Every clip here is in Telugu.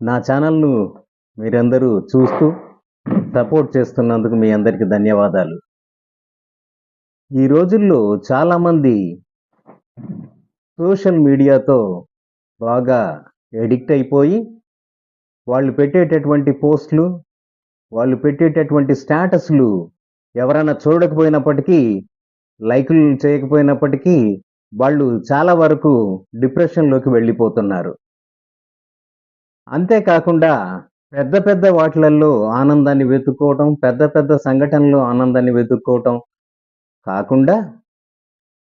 నా ఛానల్ను మీరందరూ చూస్తూ సపోర్ట్ చేస్తున్నందుకు మీ అందరికీ ధన్యవాదాలు. ఈ రోజుల్లో చాలామంది సోషల్ మీడియాతో బాగా ఎడిక్ట్ అయిపోయి వాళ్ళు పెట్టేటటువంటి పోస్టులు వాళ్ళు పెట్టేటటువంటి స్టేటస్లు ఎవరైనా చూడకపోయినప్పటికీ లైకులు చేయకపోయినప్పటికీ వాళ్ళు చాలా వరకు డిప్రెషన్లోకి వెళ్ళిపోతున్నారు. అంతేకాకుండా పెద్ద పెద్ద వాటిలలో ఆనందాన్ని వెతుక్కోవటం పెద్ద పెద్ద సంఘటనలో ఆనందాన్ని వెతుక్కోవటం కాకుండా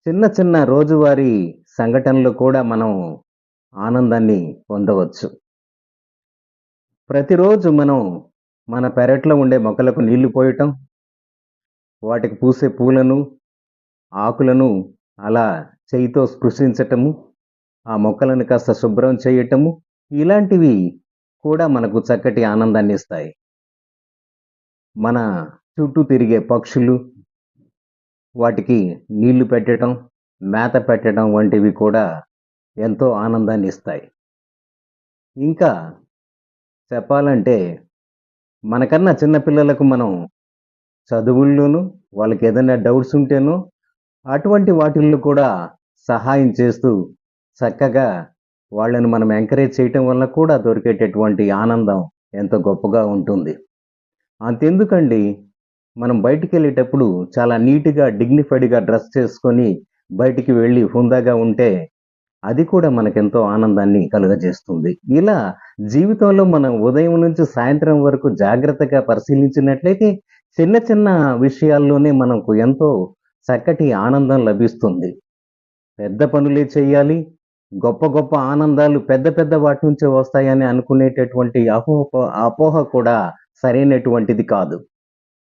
చిన్న చిన్న రోజువారీ సంఘటనలు కూడా మనం ఆనందాన్ని పొందవచ్చు. ప్రతిరోజు మనం మన పెరట్లో ఉండే మొక్కలకు నీళ్ళు పోయటం వాటికి పూసే పూలను ఆకులను అలా చేయితో స్పృశించటము ఆ మొక్కలను కాస్త శుభ్రం చేయటము ఇలాంటివి కూడా మనకు చక్కటి ఆనందాన్ని ఇస్తాయి. మన చుట్టూ తిరిగే పక్షులు వాటికి నీళ్ళు పెట్టడం మేత పెట్టడం వంటివి కూడా ఎంతో ఆనందాన్ని ఇస్తాయి. ఇంకా చెప్పాలంటే మనకన్నా చిన్నపిల్లలకు మనం చదువుల్లోనూ వాళ్ళకి ఏదైనా డౌట్స్ ఉంటేనో అటువంటి వాటిల్లో కూడా సహాయం చేస్తూ చక్కగా వాళ్ళని మనం ఎంకరేజ్ చేయటం వల్ల కూడా దొరికేటటువంటి ఆనందం ఎంతో గొప్పగా ఉంటుంది. అంతెందుకండి మనం బయటికి వెళ్ళేటప్పుడు చాలా నీట్గా డిగ్నిఫైడ్గా డ్రెస్ చేసుకొని బయటికి వెళ్ళి హుందాగా ఉంటే అది కూడా మనకెంతో ఆనందాన్ని కలుగజేస్తుంది. ఇలా జీవితంలో మనం ఉదయం నుంచి సాయంత్రం వరకు జాగ్రత్తగా పరిశీలించినట్లయితే చిన్న చిన్న విషయాల్లోనే మనకు ఎంతో చక్కటి ఆనందం లభిస్తుంది. పెద్ద పనులే చేయాలి గొప్ప గొప్ప ఆనందాలు పెద్ద పెద్ద వాటి నుంచే వస్తాయని అనుకునేటటువంటి అపోహ అపోహ కూడా సరైనటువంటిది కాదు.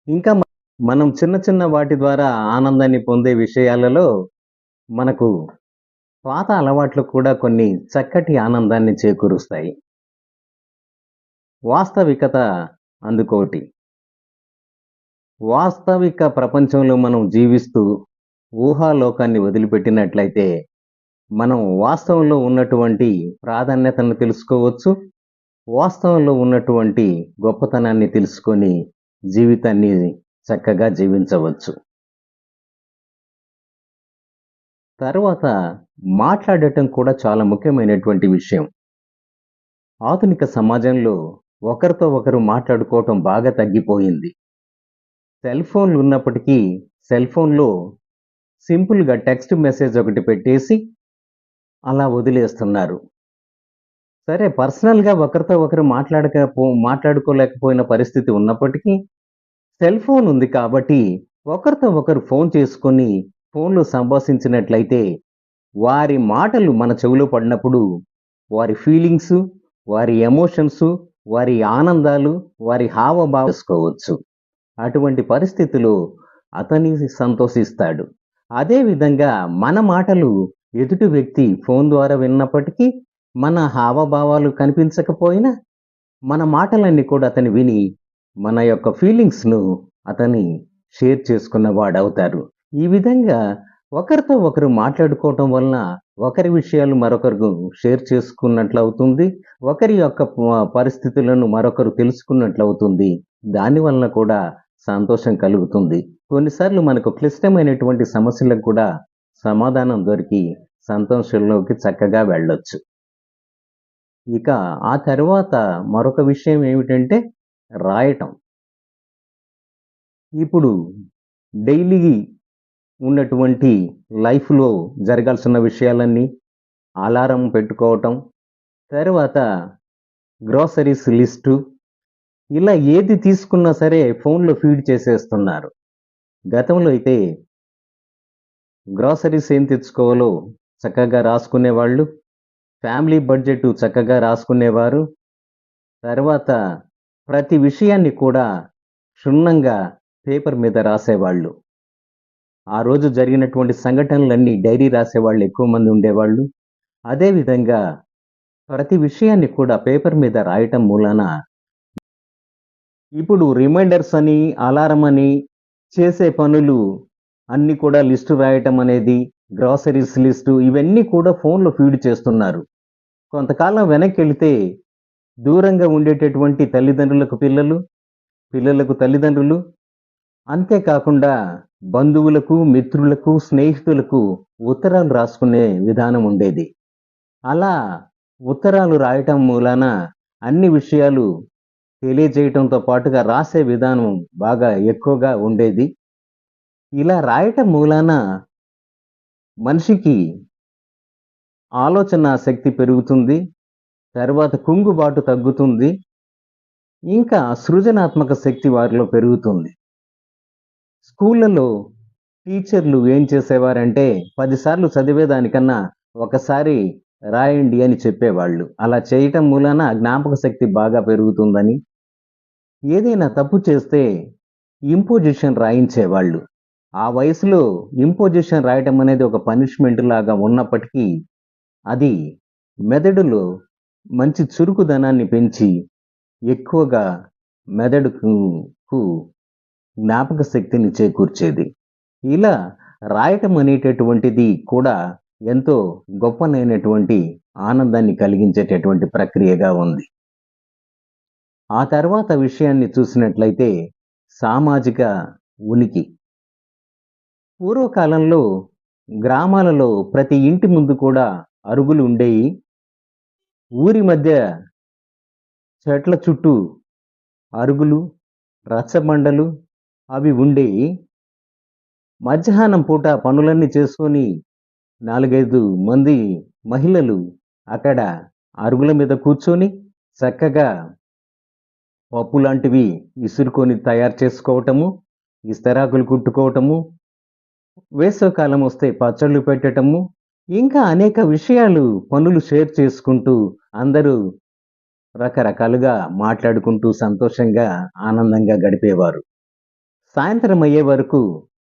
ఇంకా మనం చిన్న చిన్న వాటి ద్వారా ఆనందాన్ని పొందే విషయాలలో మనకు పాత అలవాట్లు కూడా కొన్ని చక్కటి ఆనందాన్ని చేకూరుస్తాయి. వాస్తవికత అందుకోటి. వాస్తవిక ప్రపంచంలో మనం జీవిస్తూ ఊహాలోకాన్ని వదిలిపెట్టినట్లయితే మనం వాస్తవంలో ఉన్నటువంటి ప్రాధాన్యతను తెలుసుకోవచ్చు వాస్తవంలో ఉన్నటువంటి గొప్పతనాన్ని తెలుసుకొని జీవితాన్ని చక్కగా జీవించవచ్చు. తర్వాత మాట్లాడటం కూడా చాలా ముఖ్యమైనటువంటి విషయం. ఆధునిక సమాజంలో ఒకరితో ఒకరు మాట్లాడుకోవటం బాగా తగ్గిపోయింది. సెల్ ఫోన్లు ఉన్నప్పటికీ సెల్ ఫోన్లో సింపుల్గా టెక్స్ట్ మెసేజ్ ఒకటి పెట్టేసి అలా వదిలేస్తున్నారు. సరే పర్సనల్గా ఒకరితో ఒకరు మాట్లాడకపో మాట్లాడుకోలేకపోయిన పరిస్థితి ఉన్నప్పటికీ సెల్ ఫోన్ ఉంది కాబట్టి ఒకరితో ఒకరు ఫోన్ చేసుకొని ఫోన్లో సంభాషించినట్లయితే వారి మాటలు మన చెవిలో పడినప్పుడు వారి ఫీలింగ్స్ వారి ఎమోషన్స్ వారి ఆనందాలు వారి హావభావేసుకోవచ్చు అటువంటి పరిస్థితిలో అతని సంతోషిస్తాడు. అదేవిధంగా మన మాటలు ఎదుటి వ్యక్తి ఫోన్ ద్వారా విన్నప్పటికీ మన హావభావాలు కనిపించకపోయినా మన మాటలన్నీ కూడా అతని విని మన యొక్క ఫీలింగ్స్ను అతని షేర్ చేసుకున్న వాడవుతారు. ఈ విధంగా ఒకరితో ఒకరు మాట్లాడుకోవటం వలన ఒకరి విషయాలు మరొకరు షేర్ చేసుకున్నట్లు అవుతుంది ఒకరి యొక్క పరిస్థితులను మరొకరు తెలుసుకున్నట్లు అవుతుంది దాని వలన కూడా సంతోషం కలుగుతుంది. కొన్నిసార్లు మనకు క్లిష్టమైనటువంటి సమస్యలకు కూడా సమాధానం దొరికి సంతోషంలోకి చక్కగా వెళ్ళొచ్చు. ఇక ఆ తర్వాత మరొక విషయం ఏమిటంటే రాయటం. ఇప్పుడు డైలీ ఉన్నటువంటి లైఫ్లో జరగాల్సిన విషయాలన్నీ అలారం పెట్టుకోవటం తర్వాత గ్రోసరీస్ లిస్టు ఇలా ఏది తీసుకున్నా సరే ఫోన్లో ఫీడ్ చేసేస్తున్నారు. గతంలో అయితే గ్రాసరీస్ ఏం తెచ్చుకోవాలో చక్కగా రాసుకునేవాళ్ళు. ఫ్యామిలీ బడ్జెట్ చక్కగా రాసుకునేవారు. తర్వాత ప్రతి విషయాన్ని కూడా క్షుణ్ణంగా పేపర్ మీద రాసేవాళ్ళు. ఆ రోజు జరిగినటువంటి సంఘటనలన్నీ డైరీ రాసేవాళ్ళు ఎక్కువ మంది ఉండేవాళ్ళు. అదేవిధంగా ప్రతి విషయాన్ని కూడా పేపర్ మీద రాయటం మూలాన ఇప్పుడు రిమైండర్స్ అని అలారం అని చేసే పనులు అన్ని కూడా లిస్టు రాయటం అనేది గ్రాసరీస్ లిస్టు ఇవన్నీ కూడా ఫోన్లో ఫీడ్ చేస్తున్నారు. కొంతకాలం వెనక్కి వెళితే దూరంగా ఉండేటటువంటి తల్లిదండ్రులకు పిల్లలు పిల్లలకు తల్లిదండ్రులు అంతేకాకుండా బంధువులకు మిత్రులకు స్నేహితులకు ఉత్తరాలు రాసుకునే విధానం ఉండేది. అలా ఉత్తరాలు రాయటం మూలాన అన్ని విషయాలు తెలియజేయటంతో పాటుగా రాసే విధానం బాగా ఎక్కువగా ఉండేది. ఇలా రాయటం మూలాన మనిషికి ఆలోచన శక్తి పెరుగుతుంది తర్వాత కుంగుబాటు తగ్గుతుంది ఇంకా సృజనాత్మక శక్తి వారిలో పెరుగుతుంది. స్కూళ్ళలో టీచర్లు ఏం చేసేవారంటే పదిసార్లు చదివేదానికన్నా ఒకసారి రాయండి అని చెప్పేవాళ్ళు. అలా చేయటం మూలాన జ్ఞాపక శక్తి బాగా పెరుగుతుందని. ఏదైనా తప్పు చేస్తే ఇంపోజిషన్ రాయించేవాళ్ళు. ఆ వయసులో ఇంపోజిషన్ రాయటం అనేది ఒక పనిష్మెంట్ లాగా ఉన్నప్పటికీ అది మెదడులో మంచి చురుకుదనాన్ని పెంచి ఎక్కువగా మెదడుకు జ్ఞాపక శక్తిని చేకూర్చేది. ఇలా రాయటం అనేటటువంటిది కూడా ఎంతో గొప్పనైనటువంటి ఆనందాన్ని కలిగించేటటువంటి ప్రక్రియగా ఉంది. ఆ తర్వాత విషయాన్ని చూసినట్లయితే సామాజిక ఉనికి పూర్వకాలంలో గ్రామాలలో ప్రతి ఇంటి ముందు కూడా అరుగులు ఉండేవి ఊరి మధ్య చెట్ల చుట్టూ అరుగులు రచ్చబండలు అవి ఉండేవి మధ్యాహ్నం పూట పనులన్నీ చేసుకొని నాలుగైదు మంది మహిళలు అక్కడ అరుగుల మీద కూర్చొని చక్కగా పప్పు లాంటివి విసురుకొని తయారు చేసుకోవటము ఇస్తరాకులు కుట్టుకోవటము వేసవకాలం వస్తే పచ్చళ్ళు పెట్టటము ఇంకా అనేక విషయాలు పనులు షేర్ చేసుకుంటూ అందరూ రకరకాలుగా మాట్లాడుకుంటూ సంతోషంగా ఆనందంగా గడిపేవారు. సాయంత్రం అయ్యే వరకు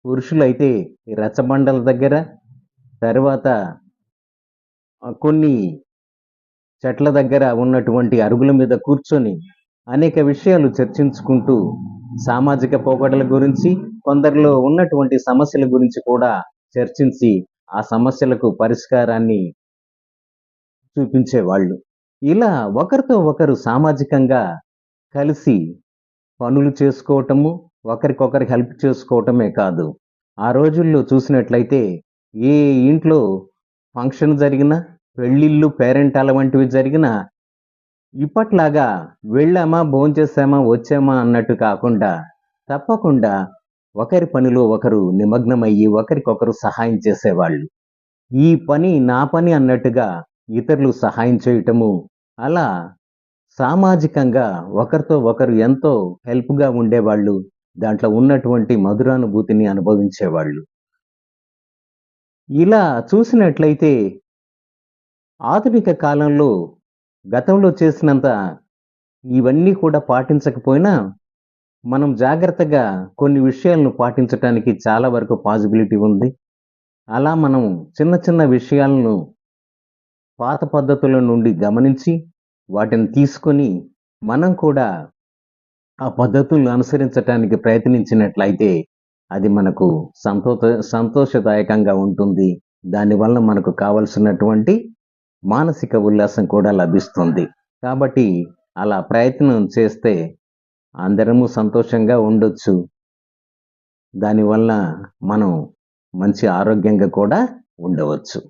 పురుషులైతే రచ్చబండల దగ్గర తర్వాత కొన్ని చెట్ల దగ్గర ఉన్నటువంటి అరుగుల మీద కూర్చొని అనేక విషయాలు చర్చించుకుంటూ సామాజిక పోకడల గురించి కొందరిలో ఉన్నటువంటి సమస్యల గురించి కూడా చర్చించి ఆ సమస్యలకు పరిష్కారాన్ని చూపించేవాళ్ళు. ఇలా ఒకరితో ఒకరు సామాజికంగా కలిసి పనులు చేసుకోవటము ఒకరికొకరికి హెల్ప్ చేసుకోవటమే కాదు. ఆ రోజుల్లో చూసినట్లయితే ఏ ఇంట్లో ఫంక్షన్ జరిగినా పెళ్ళిళ్ళు పేరెంటాల వంటివి జరిగినా ఇప్పట్లాగా వెళ్ళామా భోంచేసామా వచ్చామా అన్నట్టు కాకుండా తప్పకుండా ఒకరి పనిలో ఒకరు నిమగ్నమయ్యి ఒకరికొకరు సహాయం చేసేవాళ్ళు. ఈ పని నా పని అన్నట్టుగా ఇతరులు సహాయం చేయటము. అలా సామాజికంగా ఒకరితో ఒకరు ఎంతో హెల్ప్గా ఉండేవాళ్ళు. దాంట్లో ఉన్నటువంటి మధురానుభూతిని అనుభవించేవాళ్ళు. ఇలా చూసినట్లయితే ఆధునిక కాలంలో గతంలో చేసినంత ఇవన్నీ కూడా పాటించకపోయినా మనం జాగ్రత్తగా కొన్ని విషయాలను పాటించడానికి చాలా వరకు పాసిబిలిటీ ఉంది. అలా మనం చిన్న చిన్న విషయాలను పాత పద్ధతుల నుండి గమనించి వాటిని తీసుకొని మనం కూడా ఆ పద్ధతులను అనుసరించటానికి ప్రయత్నించినట్లయితే అది మనకు సంతోష సంతోషదాయకంగా ఉంటుంది. దానివల్ల మనకు కావలసినటువంటి మానసిక ఉల్లాసం కూడా లభిస్తుంది. కాబట్టి అలా ప్రయత్నం చేస్తే అందరము సంతోషంగా ఉండొచ్చు. దానివల్ల మనం మంచి ఆరోగ్యంగా కూడా ఉండవచ్చు.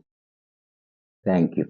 Thank you